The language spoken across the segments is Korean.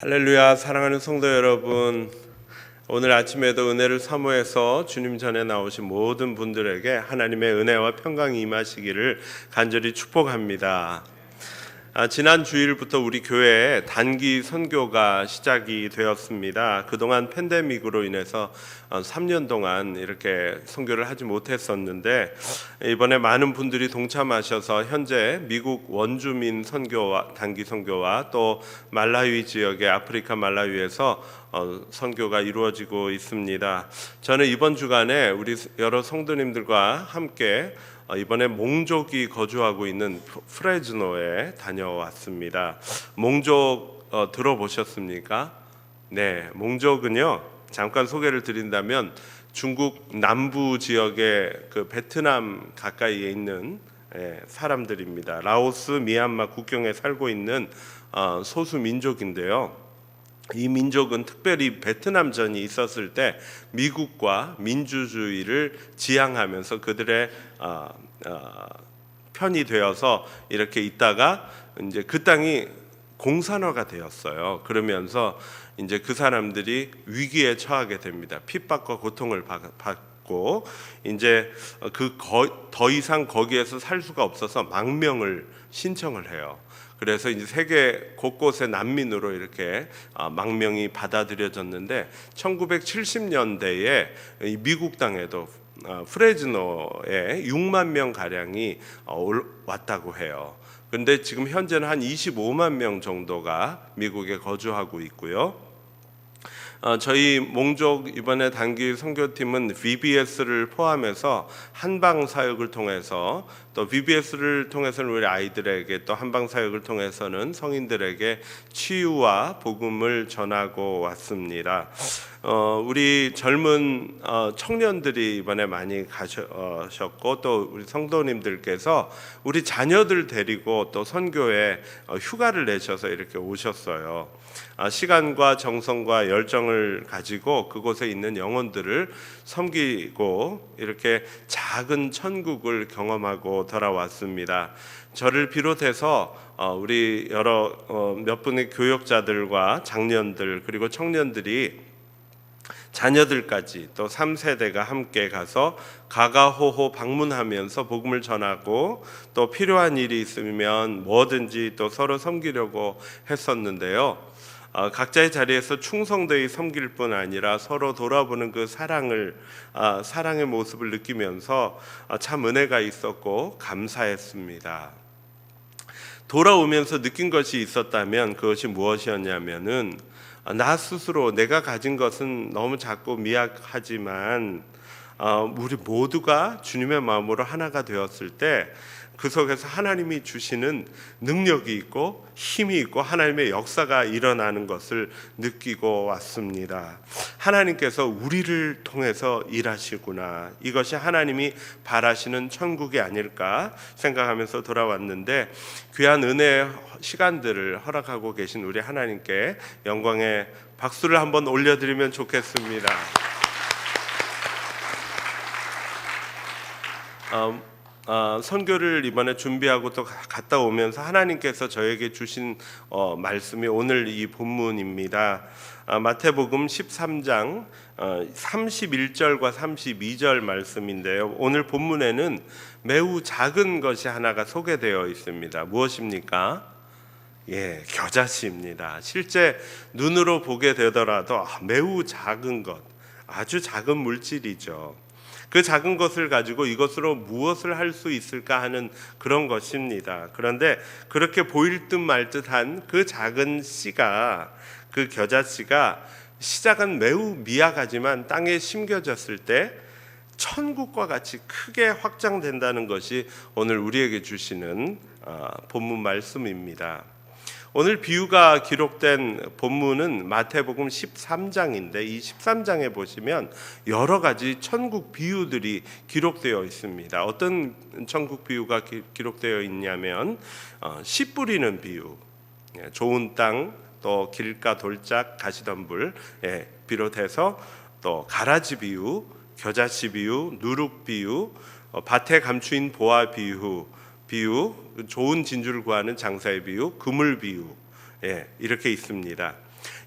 할렐루야 사랑하는 성도 여러분 오늘 아침에도 은혜를 사모해서 주님 전에 나오신 모든 분들에게 하나님의 은혜와 평강이 임하시기를 간절히 축복합니다. 아, 지난 주일부터 우리 교회에 단기 선교가 시작이 되었습니다. 그동안 팬데믹으로 인해서 어, 3년 동안 이렇게 선교를 하지 못했었는데 이번에 많은 분들이 동참하셔서 현재 미국 원주민 선교와 단기 선교와 또 말라위 지역의 아프리카 말라위에서 어, 선교가 이루어지고 있습니다. 저는 이번 주간에 우리 여러 성도님들과 함께 어, 이번에 몽족이 거주하고 있는 프- 프레즈노에 다녀왔습니다. 몽족 어, 들어보셨습니까? 네, 몽족은요. 잠깐 소개를 드린다면 중국 남부 지역의 그 베트남 가까이에 있는 예, 사람들입니다. 라오스, 미얀마 국경에 살고 있는 어, 소수 민족인데요. 이 민족은 특별히 베트남 전이 있었을 때 미국과 민주주의를 지향하면서 그들의 어, 어, 편이 되어서 이렇게 있다가 이제 그 땅이 공산화가 되었어요. 그러면서 이제 그 사람들이 위기에 처하게 됩니다. 핍박과 고통을 받- 받고 이제 그더 이상 거기에서 살 수가 없어서 망명을 신청을 해요. 그래서 이제 세계 곳곳에 난민으로 이렇게 아, 망명이 받아들여졌는데 1970년대에 미국 땅에도 아, 프레즈노에 6만 명 가량이 어, 올- 왔다고 해요. 근데 지금 현재는 한 25만 명 정도가 미국에 거주하고 있고요. 어, 저희 몽족 이번에 단기 선교팀은 VBS를 포함해서 한방 사역을 통해서 또 VBS를 통해서는 우리 아이들에게 또 한방 사역을 통해서는 성인들에게 치유와 복음을 전하고 왔습니다. 어, 우리 젊은 어, 청년들이 이번에 많이 가셨고 또 우리 성도님들께서 우리 자녀들 데리고 또 선교에 어, 휴가를 내셔서 이렇게 오셨어요. 아, 시간과 정성과 열정을 가지고 그곳에 있는 영혼들을 섬기고 이렇게 작은 천국을 경험하고 돌아왔습니다. 저를 비롯해서 어, 우리 여러 어, 몇 분의 교역자들과 장년들 그리고 청년들이 자녀들까지 또 3세대가 함께 가서 가가호호 방문하면서 복음을 전하고 또 필요한 일이 있으면 뭐든지 또 서로 섬기려고 했었는데요. 어, 각자의 자리에서 충성되이 섬길 뿐 아니라 서로 돌아보는 그 사랑을 아, 사랑의 모습을 느끼면서 아, 참 은혜가 있었고 감사했습니다. 돌아오면서 느낀 것이 있었다면 그것이 무엇이었냐면은 아, 나 스스로 내가 가진 것은 너무 작고 미약하지만 어, 우리 모두가 주님의 마음으로 하나가 되었을 때 그 속에서 하나님이 주시는 능력이 있고 힘이 있고 하나님의 역사가 일어나는 것을 느끼고 왔습니다. 하나님께서 우리를 통해서 일하시구나. 이것이 하나님이 바라시는 천국이 아닐까 생각하면서 돌아왔는데 귀한 은혜의 시간들을 허락하고 계신 우리 하나님께 영광의 박수를 한번 올려드리면 좋겠습니다. 어, 어, 선교를 이번에 준비하고 또 가- 갔다 오면서 하나님께서 저에게 주신 어, 말씀이 오늘 이 본문입니다. 아, 마태복음 13장 어, 31절과 32절 말씀인데요. 오늘 본문에는 매우 작은 것이 하나가 소개되어 있습니다. 무엇입니까? 예, 겨자씨입니다. 실제 눈으로 보게 되더라도 아, 매우 작은 것, 아주 작은 물질이죠. 그 작은 것을 가지고 이것으로 무엇을 할 수 있을까 하는 그런 것입니다. 그런데 그렇게 보일 듯 말 듯한 그 작은 씨가 그 겨자씨가 시작은 매우 미약하지만 땅에 심겨졌을 때 천국과 같이 크게 확장된다는 것이 오늘 우리에게 주시는 아, 본문 말씀입니다. 오늘 비유가 기록된 본문은 마태복음 13장인데 이 13장에 보시면 여러 가지 천국 비유들이 기록되어 있습니다. 어떤 천국 비유가 기, 기록되어 있냐면 어, 씨 뿌리는 비유, 예, 좋은 땅, 또 길가 돌짝 가시덤불 예, 비롯해서 또 가라지 비유, 겨자씨 비유, 누룩 비유, 어, 밭에 감추인 보아 비유, 비유, 좋은 진주를 구하는 장사의 비유, 그물 비유, 예, 이렇게 있습니다.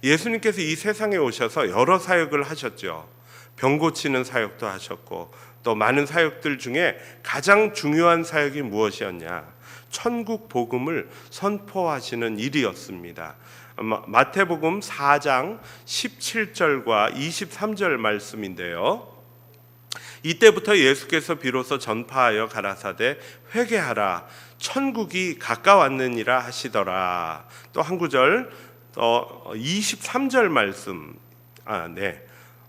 예수님께서 이 세상에 오셔서 여러 사역을 하셨죠. 병 고치는 사역도 하셨고 또 많은 사역들 중에 가장 중요한 사역이 무엇이었냐? 천국 복음을 선포하시는 일이었습니다. 마- 마태복음 4장 17절과 23절 말씀인데요. 이때부터 예수께서 비로소 전파하여 가라사대 회개하라 천국이 가까웠느니라 하시더라. 또 한 구절 어 23절 말씀. 아, 네.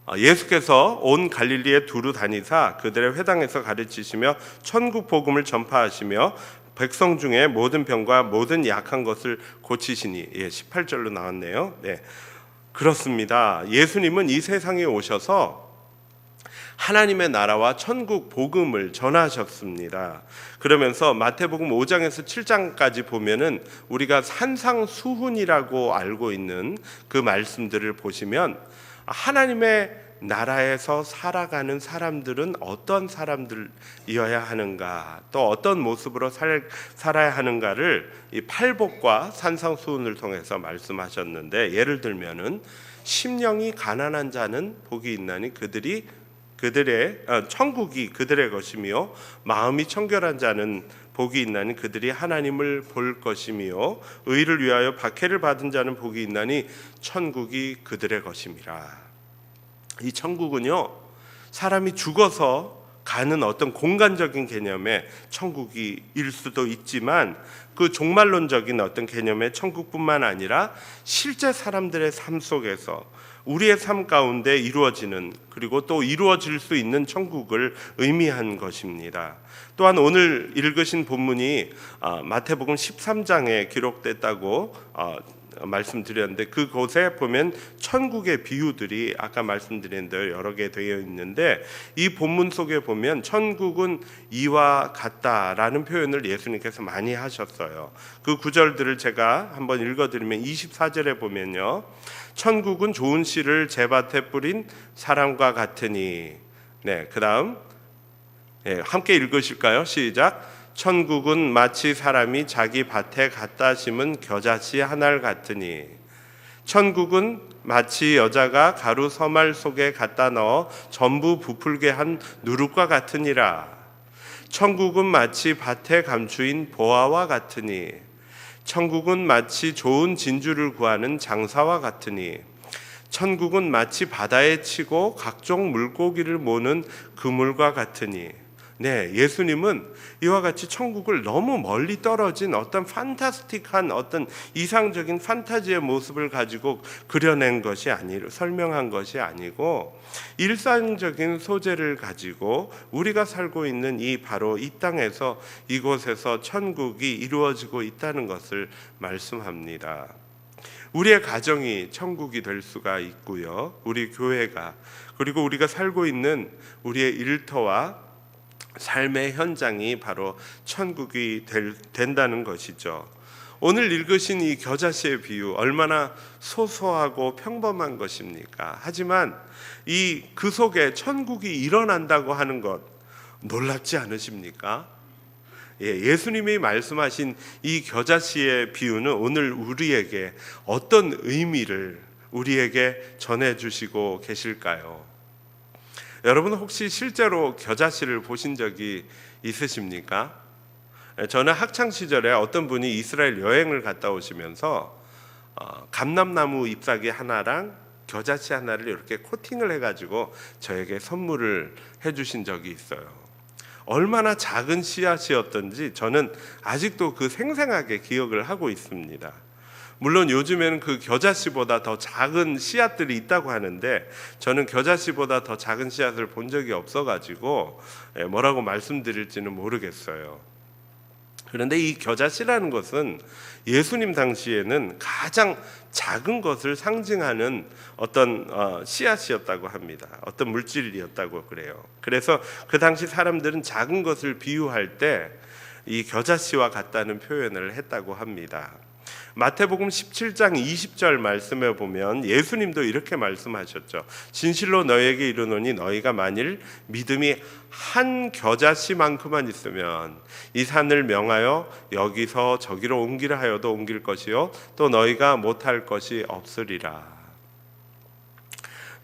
어, 예수께서 온 갈릴리에 두루 다니사 그들의 회당에서 가르치시며 천국 복음을 전파하시며 백성 중에 모든 병과 모든 약한 것을 고치시니 예, 18절로 나왔네요. 네. 그렇습니다. 예수님은 이 세상에 오셔서 하나님의 나라와 천국 복음을 전하셨습니다. 그러면서 마태복음 5장에서 7장까지 보면은 우리가 산상수훈이라고 알고 있는 그 말씀들을 보시면 하나님의 나라에서 살아가는 사람들은 어떤 사람들이어야 하는가, 또 어떤 모습으로 살, 살아야 하는가를 이 팔복과 산상수훈을 통해서 말씀하셨는데 예를 들면은 심령이 가난한 자는 복이 있나니 그들이 그들의 어, 천국이 그들의 것이며 마음이 청결한 자는 복이 있나니 그들이 하나님을 볼 것이며 의를 위하여 박해를 받은 자는 복이 있나니 천국이 그들의 것임이라. 이 천국은요 사람이 죽어서 가는 어떤 공간적인 개념의 천국이 일 수도 있지만 그 종말론적인 어떤 개념의 천국뿐만 아니라 실제 사람들의 삶 속에서 우리의 삶 가운데 이루어지는 그리고 또 이루어질 수 있는 천국을 의미한 것입니다. 또한 오늘 읽으신 본문이 아, 마태복음 13장에 기록됐다고 어, 말씀드렸는데 그곳에 보면 천국의 비유들이 아까 말씀드린 대로 여러 개 되어 있는데 이 본문 속에 보면 천국은 이와 같다라는 표현을 예수님께서 많이 하셨어요. 그 구절들을 제가 한번 읽어드리면 24절에 보면요. 천국은 좋은 씨를 제밭에 뿌린 사람과 같으니 네, 그 다음 예, 함께 읽으실까요? 시작. 천국은 마치 사람이 자기 밭에 갖다 심은 겨자씨 하나를 같으니 천국은 마치 여자가 가루 서말 속에 갖다 넣어 전부 부풀게 한 누룩과 같으니라. 천국은 마치 밭에 감추인 보아와 같으니 천국은 마치 좋은 진주를 구하는 장사와 같으니 천국은 마치 바다에 치고 각종 물고기를 모는 그물과 같으니 네, 예수님은 이와 같이 천국을 너무 멀리 떨어진 어떤 판타스틱한 어떤 이상적인 판타지의 모습을 가지고 그려낸 것이 아니고 설명한 것이 아니고 일상적인 소재를 가지고 우리가 살고 있는 이 바로 이 땅에서 이곳에서 천국이 이루어지고 있다는 것을 말씀합니다. 우리의 가정이 천국이 될 수가 있고요. 우리 교회가 그리고 우리가 살고 있는 우리의 일터와 삶의 현장이 바로 천국이 될, 된다는 것이죠. 오늘 읽으신 이 겨자씨의 비유 얼마나 소소하고 평범한 것입니까? 하지만 이 그 속에 천국이 일어난다고 하는 것 놀랍지 않으십니까? 예, 예수님이 말씀하신 이 겨자씨의 비유는 오늘 우리에게 어떤 의미를 우리에게 전해 주시고 계실까요? 여러분 혹시 실제로 겨자씨를 보신 적이 있으십니까? 예, 저는 학창 시절에 어떤 분이 이스라엘 여행을 갔다 오시면서 어, 감람나무 잎사귀 하나랑 겨자씨 하나를 이렇게 코팅을 해가지고 저에게 선물을 해주신 적이 있어요. 얼마나 작은 씨앗이었던지 저는 아직도 그 생생하게 기억을 하고 있습니다. 물론 요즘에는 그 겨자씨보다 더 작은 씨앗들이 있다고 하는데 저는 겨자씨보다 더 작은 씨앗을 본 적이 없어가지고 예, 뭐라고 말씀드릴지는 모르겠어요. 그런데 이 겨자씨라는 것은 예수님 당시에는 가장 작은 것을 상징하는 어떤 어, 씨앗이었다고 합니다. 어떤 물질이었다고 그래요. 그래서 그 당시 사람들은 작은 것을 비유할 때 이 겨자씨와 같다는 표현을 했다고 합니다. 마태복음 17장 20절 말씀에 보면 예수님도 이렇게 말씀하셨죠. 진실로 너에게 이르노니 너희가 만일 믿음이 한 겨자씨만큼만 있으면 이 산을 명하여 여기서 저기로 옮기라 하여도 옮길 것이요 또 너희가 못할 것이 없으리라.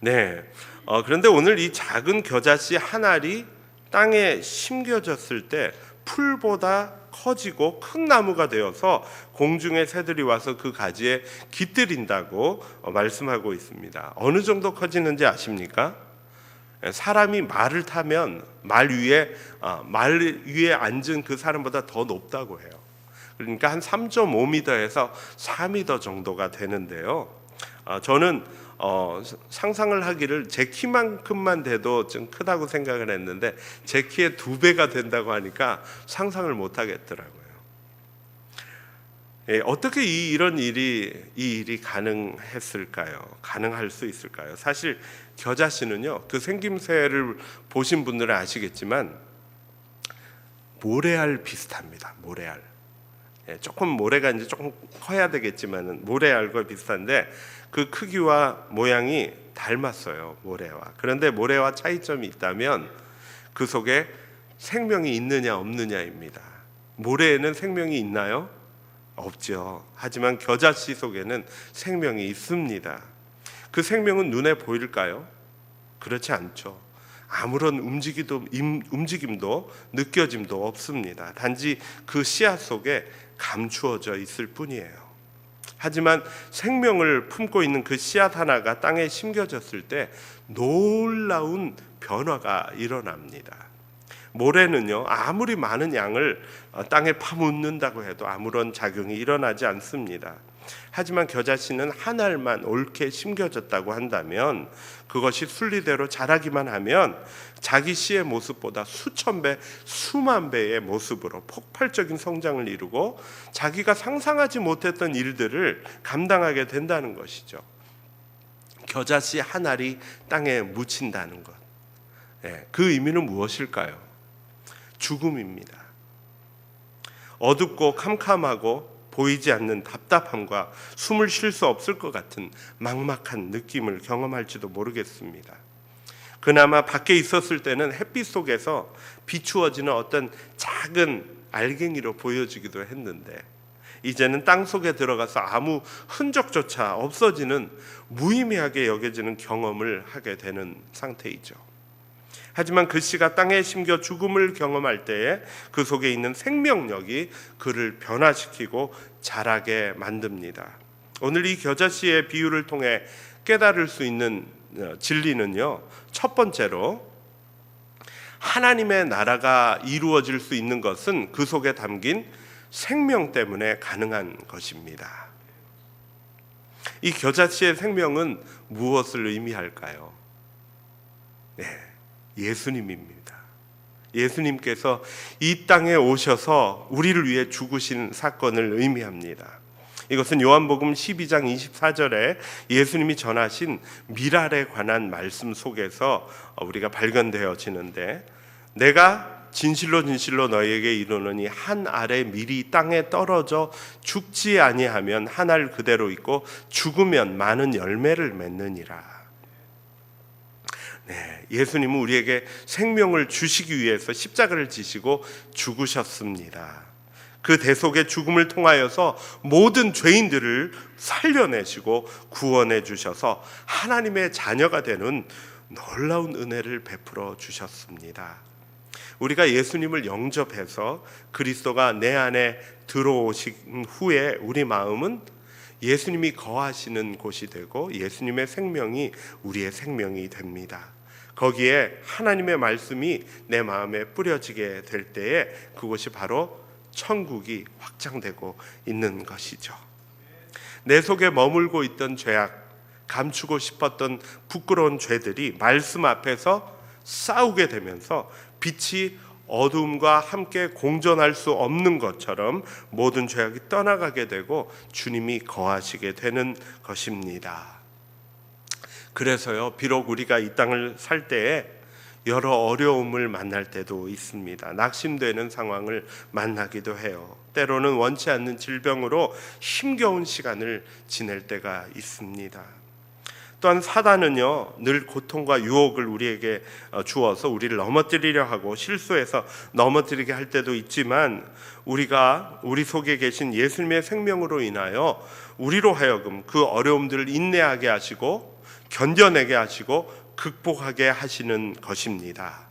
네. 어, 그런데 오늘 이 작은 겨자씨 한 알이 땅에 심겨졌을 때 풀보다 커지고 큰 나무가 되어서 공중의 새들이 와서 그 가지에 깃들인다고 어, 말씀하고 있습니다. 어느 정도 커지는지 아십니까? 예, 사람이 말을 타면 말 위에 아, 말 위에 앉은 그 사람보다 더 높다고 해요. 그러니까 한 3.5m에서 4m 정도가 되는데요. 아, 저는 어, 상상을 하기를 제 키만큼만 돼도 좀 크다고 생각을 했는데 제 키의 두 배가 된다고 하니까 상상을 못 하겠더라고요. 예, 어떻게 이 이런 일이 이 일이 가능했을까요? 가능할 수 있을까요? 사실 겨자 씨는요 그 생김새를 보신 분들은 아시겠지만 모래알 비슷합니다. 모래알. 예, 조금 모래가 이제 조금 커야 되겠지만은 모래알과 비슷한데 그 크기와 모양이 닮았어요. 모래와. 그런데 모래와 차이점이 있다면 그 속에 생명이 있느냐 없느냐입니다. 모래에는 생명이 있나요? 없죠. 하지만 겨자씨 속에는 생명이 있습니다. 그 생명은 눈에 보일까요? 그렇지 않죠. 아무런 움직이도 임- 움직임도 느껴짐도 없습니다. 단지 그 씨앗 속에 감추어져 있을 뿐이에요. 하지만 생명을 품고 있는 그 씨앗 하나가 땅에 심겨졌을 때 놀라운 변화가 일어납니다. 모래는요 아무리 많은 양을 어, 땅에 파묻는다고 해도 아무런 작용이 일어나지 않습니다. 하지만 겨자씨는 한 알만 옳게 심겨졌다고 한다면 그것이 순리대로 자라기만 하면 자기 씨의 모습보다 수천 배, 수만 배의 모습으로 폭발적인 성장을 이루고 자기가 상상하지 못했던 일들을 감당하게 된다는 것이죠. 겨자씨 한 알이 땅에 묻힌다는 것. 예, 그 의미는 무엇일까요? 죽음입니다. 어둡고 캄캄하고 보이지 않는 답답함과 숨을 쉴 수 없을 것 같은 막막한 느낌을 경험할지도 모르겠습니다. 그나마 밖에 있었을 때는 햇빛 속에서 비추어지는 어떤 작은 알갱이로 보여지기도 했는데 이제는 땅 속에 들어가서 아무 흔적조차 없어지는 무의미하게 여겨지는 경험을 하게 되는 상태이죠. 하지만 그 씨가 땅에 심겨 죽음을 경험할 때에 그 속에 있는 생명력이 그를 변화시키고 자라게 만듭니다. 오늘 이 겨자 씨의 비유를 통해 깨달을 수 있는 어, 진리는요. 첫 번째로 하나님의 나라가 이루어질 수 있는 것은 그 속에 담긴 생명 때문에 가능한 것입니다. 이 겨자씨의 생명은 무엇을 의미할까요? 네, 예수님입니다. 예수님께서 이 땅에 오셔서 우리를 위해 죽으신 사건을 의미합니다. 이것은 요한복음 12장 24절에 예수님이 전하신 미랄에 관한 말씀 속에서 우리가 발견되어지는데 내가 진실로 진실로 너희에게 이르노니 한 알의 밀이 땅에 떨어져 죽지 아니하면 한 알 그대로 있고 죽으면 많은 열매를 맺느니라. 네, 예수님은 우리에게 생명을 주시기 위해서 십자가를 지시고 죽으셨습니다. 그 대속의 죽음을 통하여서 모든 죄인들을 살려내시고 구원해 주셔서 하나님의 자녀가 되는 놀라운 은혜를 베풀어 주셨습니다. 우리가 예수님을 영접해서 그리스도가 내 안에 들어오신 후에 우리 마음은 예수님이 거하시는 곳이 되고 예수님의 생명이 우리의 생명이 됩니다. 거기에 하나님의 말씀이 내 마음에 뿌려지게 될 때에 그것이 바로 천국이 확장되고 있는 것이죠. 내 속에 머물고 있던 죄악, 감추고 싶었던 부끄러운 죄들이 말씀 앞에서 싸우게 되면서 빛이 어둠과 함께 공존할 수 없는 것처럼 모든 죄악이 떠나가게 되고 주님이 거하시게 되는 것입니다. 그래서요, 비록 우리가 이 땅을 살 때에 여러 어려움을 만날 때도 있습니다. 낙심되는 상황을 만나기도 해요. 때로는 원치 않는 질병으로 힘겨운 시간을 지낼 때가 있습니다. 또한 사단은요 늘 고통과 유혹을 우리에게 어, 주어서 우리를 넘어뜨리려 하고 실수해서 넘어뜨리게 할 때도 있지만 우리가 우리 속에 계신 예수님의 생명으로 인하여 우리로 하여금 그 어려움들을 인내하게 하시고 견뎌내게 하시고 극복하게 하시는 것입니다.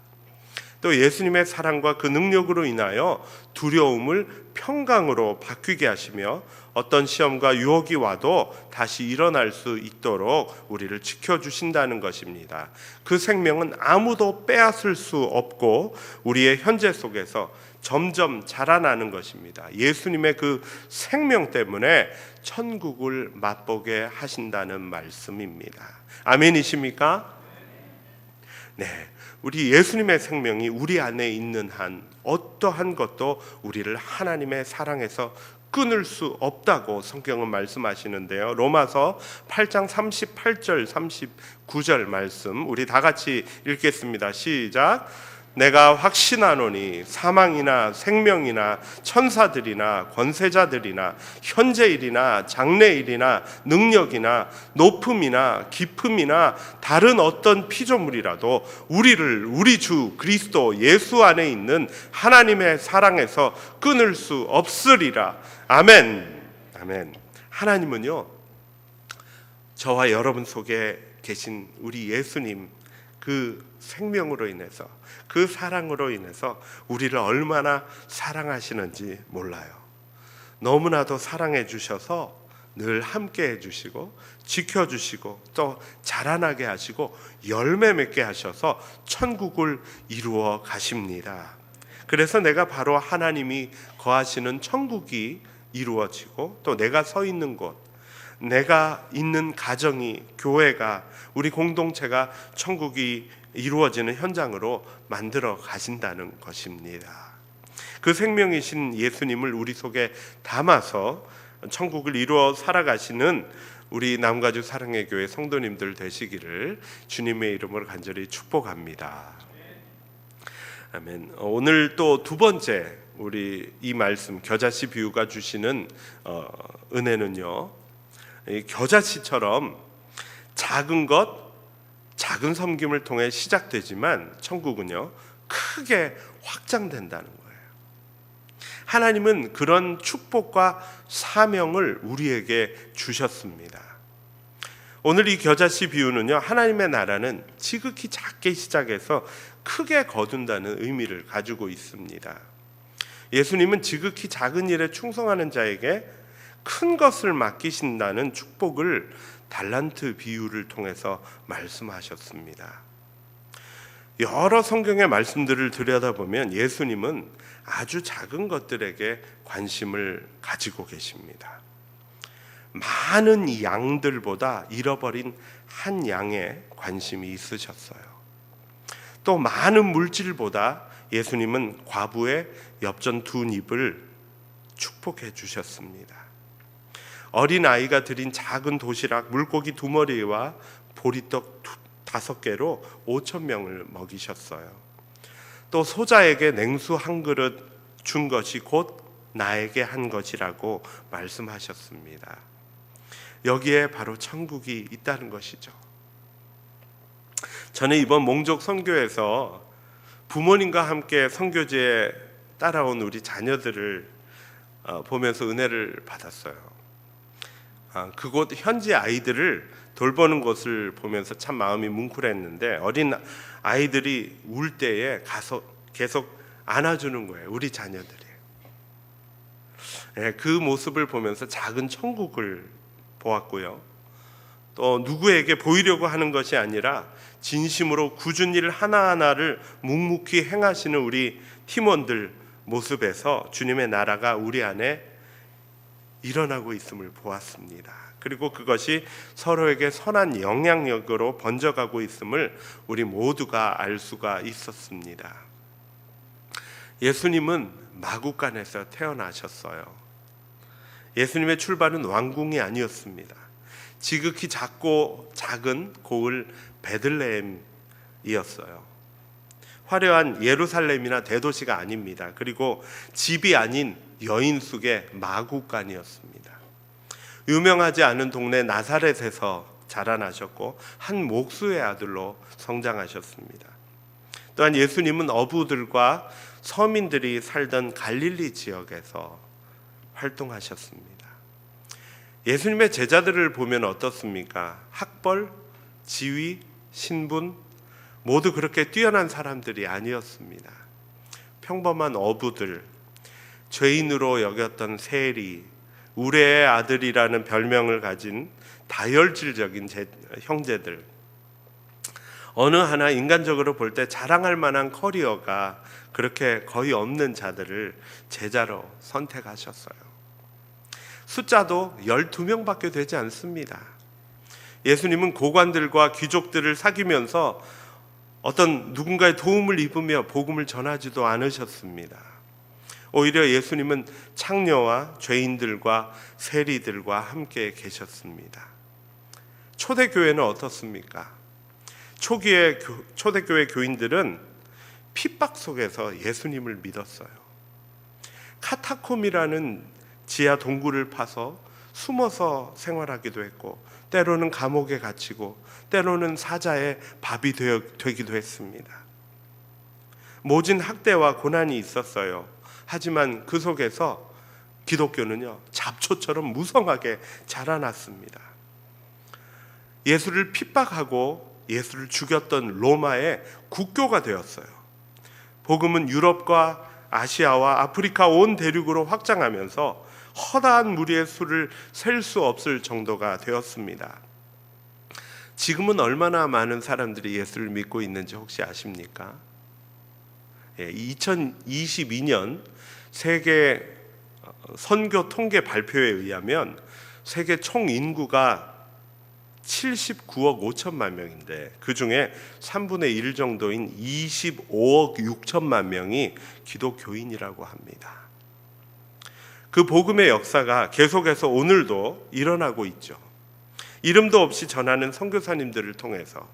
또 예수님의 사랑과 그 능력으로 인하여 두려움을 평강으로 바뀌게 하시며 어떤 시험과 유혹이 와도 다시 일어날 수 있도록 우리를 지켜주신다는 것입니다. 그 생명은 아무도 빼앗을 수 없고 우리의 현재 속에서 점점 자라나는 것입니다. 예수님의 그 생명 때문에 천국을 맛보게 하신다는 말씀입니다. 아멘이십니까? 네. 우리 예수님의 생명이 우리 안에 있는 한 어떠한 것도 우리를 하나님의 사랑에서 끊을 수 없다고 성경은 말씀하시는데요. 로마서 8장 38절 39절 말씀 우리 다 같이 읽겠습니다. 시작. 내가 확신하노니 사망이나 생명이나 천사들이나 권세자들이나 현재일이나 장래일이나 능력이나 높음이나 깊음이나 다른 어떤 피조물이라도 우리를 우리 주 그리스도 예수 안에 있는 하나님의 사랑에서 끊을 수 없으리라. 아멘. 아멘. 하나님은요. 저와 여러분 속에 계신 우리 예수님 그 생명으로 인해서 그 사랑으로 인해서 우리를 얼마나 사랑하시는지 몰라요. 너무나도 사랑해 주셔서 늘 함께 해 주시고 지켜 주시고 또 자라나게 하시고 열매 맺게 하셔서 천국을 이루어 가십니다. 그래서 내가 바로 하나님이 거하시는 천국이 이루어지고 또 내가 서 있는 곳 내가 있는 가정이 교회가 우리 공동체가 천국이 이루어지는 현장으로 만들어 가신다는 것입니다. 그 생명이신 예수님을 우리 속에 담아서 천국을 이루어 살아가시는 우리 남가주 사랑의 교회 성도님들 되시기를 주님의 이름으로 간절히 축복합니다. 아멘. 어, 오늘 또 두 번째 우리 이 말씀 겨자씨 비유가 주시는 어, 은혜는요. 이 겨자씨처럼 작은 것, 작은 섬김을 통해 시작되지만 천국은요 크게 확장된다는 거예요. 하나님은 그런 축복과 사명을 우리에게 주셨습니다. 오늘 이 겨자씨 비유는요 하나님의 나라는 지극히 작게 시작해서 크게 거둔다는 의미를 가지고 있습니다. 예수님은 지극히 작은 일에 충성하는 자에게 큰 것을 맡기신다는 축복을 달란트 비유를 통해서 말씀하셨습니다. 여러 성경의 말씀들을 들여다보면 예수님은 아주 작은 것들에게 관심을 가지고 계십니다. 많은 양들보다 잃어버린 한 양에 관심이 있으셨어요. 또 많은 물질보다 예수님은 과부의 엽전 두 입을 축복해 주셨습니다. 어린 아이가 드린 작은 도시락 물고기 두 마리와 보리떡 두- 다섯 개로 5천 명을 먹이셨어요. 또 소자에게 냉수 한 그릇 준 것이 곧 나에게 한 것이라고 말씀하셨습니다. 여기에 바로 천국이 있다는 것이죠. 저는 이번 몽족 선교에서 부모님과 함께 선교지에 따라온 우리 자녀들을 어, 보면서 은혜를 받았어요. 아, 그곳 현지 아이들을 돌보는 것을 보면서 참 마음이 뭉클했는데 어린 아이들이 울 때에 가서 계속 안아주는 거예요. 우리 자녀들이. 예, 그 모습을 보면서 작은 천국을 보았고요. 또 누구에게 보이려고 하는 것이 아니라 진심으로 굳은 일 하나하나를 묵묵히 행하시는 우리 팀원들 모습에서 주님의 나라가 우리 안에 일어나고 있음을 보았습니다. 그리고 그것이 서로에게 선한 영향력으로 번져가고 있음을 우리 모두가 알 수가 있었습니다. 예수님은 마국간에서 태어나셨어요. 예수님의 출발은 왕궁이 아니었습니다. 지극히 작고 작은 고을 베들레헴이었어요. 화려한 예루살렘이나 대도시가 아닙니다. 그리고 집이 아닌 여인 속의 마구간이었습니다. 유명하지 않은 동네 나사렛에서 자라나셨고 한 목수의 아들로 성장하셨습니다. 또한 예수님은 어부들과 서민들이 살던 갈릴리 지역에서 활동하셨습니다. 예수님의 제자들을 보면 어떻습니까? 학벌, 지위, 신분 모두 그렇게 뛰어난 사람들이 아니었습니다. 평범한 어부들, 죄인으로 여겼던 세리, 우레의 아들이라는 별명을 가진 다혈질적인 제, 형제들. 어느 하나 인간적으로 볼 때 자랑할 만한 커리어가 그렇게 거의 없는 자들을 제자로 선택하셨어요. 숫자도 12명밖에 되지 않습니다. 예수님은 고관들과 귀족들을 사귀면서 어떤 누군가의 도움을 입으며 복음을 전하지도 않으셨습니다. 오히려 예수님은 창녀와 죄인들과 세리들과 함께 계셨습니다. 초대교회는 어떻습니까? 초기의 교, 초대교회 교인들은 핍박 속에서 예수님을 믿었어요. 카타콤이라는 지하 동굴을 파서 숨어서 생활하기도 했고 때로는 감옥에 갇히고 때로는 사자의 밥이 되기도 했습니다. 모진 학대와 고난이 있었어요. 하지만 그 속에서 기독교는요 잡초처럼 무성하게 자라났습니다. 예수를 핍박하고 예수를 죽였던 로마의 국교가 되었어요. 복음은 유럽과 아시아와 아프리카 온 대륙으로 확장하면서 허다한 무리의 수를 셀 수 없을 정도가 되었습니다. 지금은 얼마나 많은 사람들이 예수를 믿고 있는지 혹시 아십니까? 예, 2022년 세계 선교 통계 발표에 의하면 세계 총 인구가 79억 5천만 명인데 그 중에 3분의 1 정도인 25억 6천만 명이 기독교인이라고 합니다. 그 복음의 역사가 계속해서 오늘도 일어나고 있죠. 이름도 없이 전하는 선교사님들을 통해서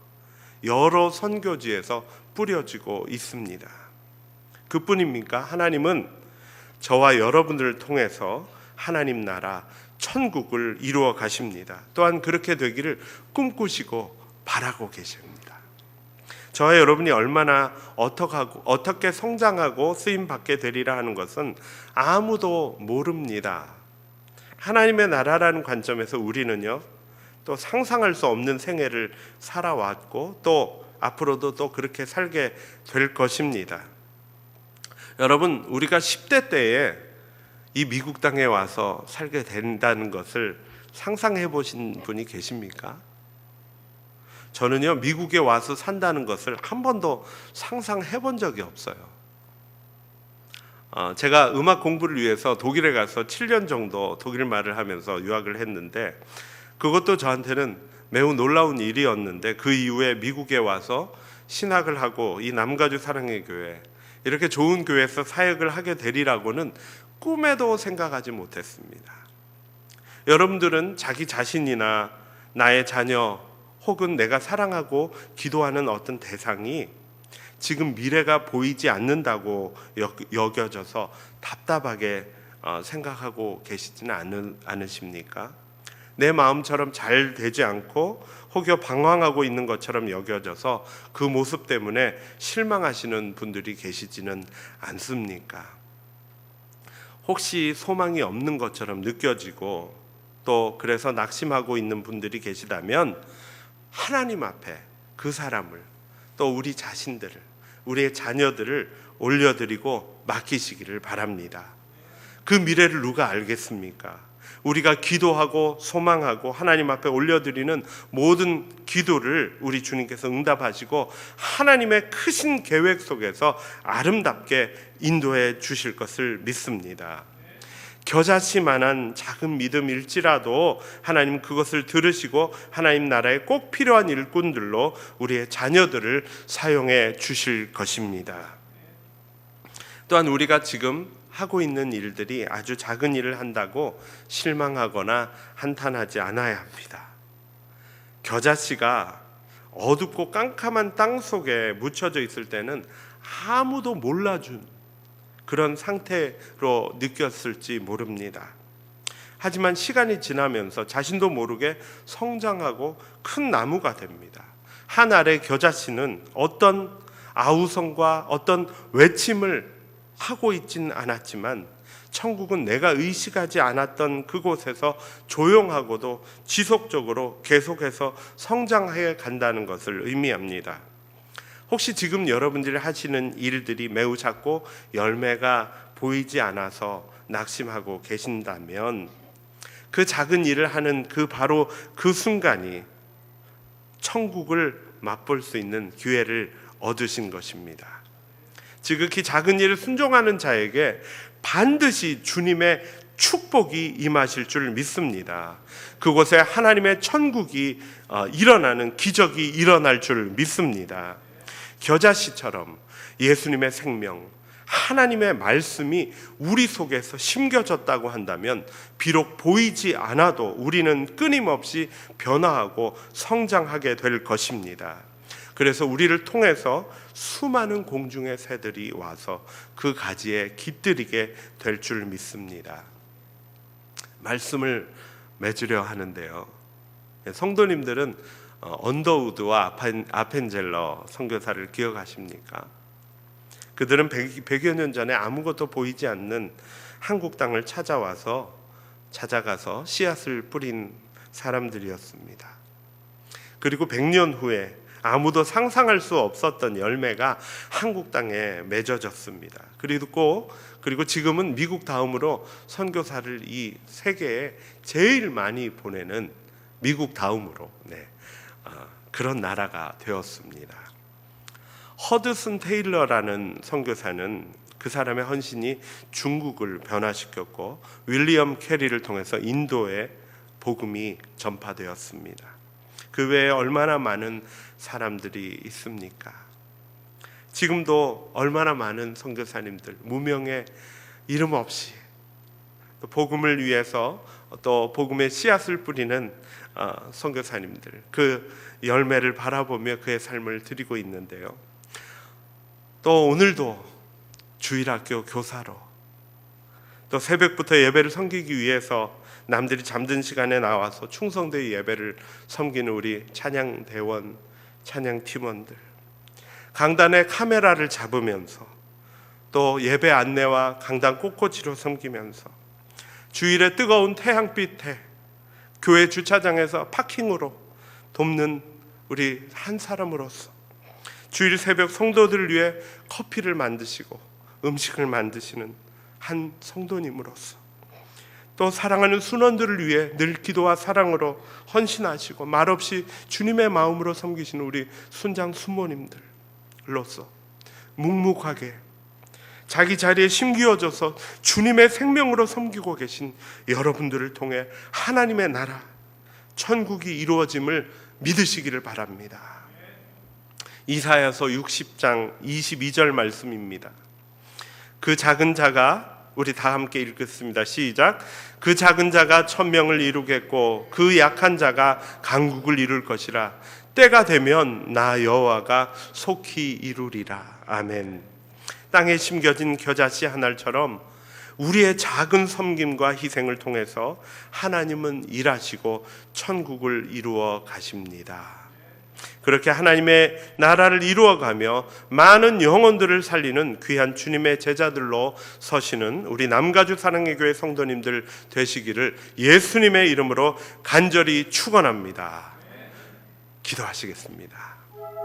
여러 선교지에서 뿌려지고 있습니다. 그뿐입니까? 하나님은 저와 여러분들을 통해서 하나님 나라 천국을 이루어 가십니다. 또한 그렇게 되기를 꿈꾸시고 바라고 계십니다. 저와 여러분이 얼마나 어떻게 성장하고 쓰임 받게 되리라 하는 것은 아무도 모릅니다. 하나님의 나라라는 관점에서 우리는요. 또 상상할 수 없는 생애를 살아왔고 또 앞으로도 또 그렇게 살게 될 것입니다. 여러분, 우리가 10대 때에 이 미국 땅에 와서 살게 된다는 것을 상상해 보신 분이 계십니까? 저는요, 미국에 와서 산다는 것을 한 번도 상상해 본 적이 없어요. 어, 제가 음악 공부를 위해서 독일에 가서 7년 정도 독일 말을 하면서 유학을 했는데 그것도 저한테는 매우 놀라운 일이었는데 그 이후에 미국에 와서 신학을 하고 이 남가주 사랑의 교회 이렇게 좋은 교회에서 사역을 하게 되리라고는 꿈에도 생각하지 못했습니다. 여러분들은 자기 자신이나 나의 자녀 혹은 내가 사랑하고 기도하는 어떤 대상이 지금 미래가 보이지 않는다고 여겨져서 답답하게 어, 생각하고 계시지는 않으십니까? 내 마음처럼 잘 되지 않고 혹여 방황하고 있는 것처럼 여겨져서 그 모습 때문에 실망하시는 분들이 계시지는 않습니까? 혹시 소망이 없는 것처럼 느껴지고 또 그래서 낙심하고 있는 분들이 계시다면 하나님 앞에 그 사람을 또 우리 자신들을 우리의 자녀들을 올려드리고 맡기시기를 바랍니다. 그 미래를 누가 알겠습니까? 우리가 기도하고 소망하고 하나님 앞에 올려드리는 모든 기도를 우리 주님께서 응답하시고 하나님의 크신 계획 속에서 아름답게 인도해 주실 것을 믿습니다. 겨자씨만한 작은 믿음일지라도 하나님 그것을 들으시고 하나님 나라에 꼭 필요한 일꾼들로 우리의 자녀들을 사용해 주실 것입니다. 또한 우리가 지금 하고 있는 일들이 아주 작은 일을 한다고 실망하거나 한탄하지 않아야 합니다. 겨자씨가 어둡고 깜깜한 땅 속에 묻혀져 있을 때는 아무도 몰라준 그런 상태로 느꼈을지 모릅니다. 하지만 시간이 지나면서 자신도 모르게 성장하고 큰 나무가 됩니다. 한 알의 겨자씨는 어떤 아우성과 어떤 외침을 하고 있진 않았지만 천국은 내가 의식하지 않았던 그곳에서 조용하고도 지속적으로 계속해서 성장해 간다는 것을 의미합니다. 혹시 지금 여러분들이 하시는 일들이 매우 작고 열매가 보이지 않아서 낙심하고 계신다면 그 작은 일을 하는 그 바로 그 순간이 천국을 맛볼 수 있는 기회를 얻으신 것입니다. 지극히 작은 일을 순종하는 자에게 반드시 주님의 축복이 임하실 줄 믿습니다. 그곳에 하나님의 천국이 어, 일어나는 기적이 일어날 줄 믿습니다. 겨자씨처럼 예수님의 생명, 하나님의 말씀이 우리 속에서 심겨졌다고 한다면 비록 보이지 않아도 우리는 끊임없이 변화하고 성장하게 될 것입니다. 그래서 우리를 통해서 수많은 공중의 새들이 와서 그 가지에 깃들이게 될 줄 믿습니다. 말씀을 맺으려 하는데요. 성도님들은 어, 언더우드와 아펜, 아펜젤러 선교사를 기억하십니까? 그들은 100, 100 여 년 전에 아무것도 보이지 않는 한국 땅을 찾아와서 찾아가서 씨앗을 뿌린 사람들이었습니다. 그리고 100년 후에 아무도 상상할 수 없었던 열매가 한국 땅에 맺어졌습니다. 그리고 그리고 지금은 미국 다음으로 선교사를 이 세계에 제일 많이 보내는 미국 다음으로 네, 어, 그런 나라가 되었습니다. 허드슨 테일러라는 선교사는 그 사람의 헌신이 중국을 변화시켰고 윌리엄 캐리를 통해서 인도에 복음이 전파되었습니다. 그 외에 얼마나 많은 사람들이 있습니까? 지금도 얼마나 많은 선교사님들 무명의 이름 없이 또 복음을 위해서 또 복음의 씨앗을 뿌리는 어, 선교사님들 그 열매를 바라보며 그의 삶을 드리고 있는데요. 또 오늘도 주일학교 교사로 또 새벽부터 예배를 섬기기 위해서 남들이 잠든 시간에 나와서 충성되이 예배를 섬기는 우리 찬양 대원, 찬양 팀원들, 강단에 카메라를 잡으면서 또 예배 안내와 강단 꽃꽃이로 섬기면서 주일에 뜨거운 태양빛에 교회 주차장에서 파킹으로 돕는 우리 한 사람으로서 주일 새벽 성도들을 위해 커피를 만드시고 음식을 만드시는 한 성도님으로서 또 사랑하는 순원들을 위해 늘 기도와 사랑으로 헌신하시고 말없이 주님의 마음으로 섬기시는 우리 순장 순모님들로서 묵묵하게 자기 자리에 심기어져서 주님의 생명으로 섬기고 계신 여러분들을 통해 하나님의 나라 천국이 이루어짐을 믿으시기를 바랍니다. 이사야서 60장 22절 말씀입니다. 그 작은 자가 우리 다 함께 읽겠습니다. 시작. 그 작은 자가 천명을 이루겠고 그 약한 자가 강국을 이룰 것이라. 때가 되면 나 여호와가 속히 이루리라. 아멘. 땅에 심겨진 겨자씨 한 알처럼 우리의 작은 섬김과 희생을 통해서 하나님은 일하시고 천국을 이루어 가십니다. 그렇게 하나님의 나라를 이루어가며 많은 영혼들을 살리는 귀한 주님의 제자들로 서시는 우리 남가주 사랑의 교회 성도님들 되시기를 예수님의 이름으로 간절히 축원합니다. 기도하시겠습니다.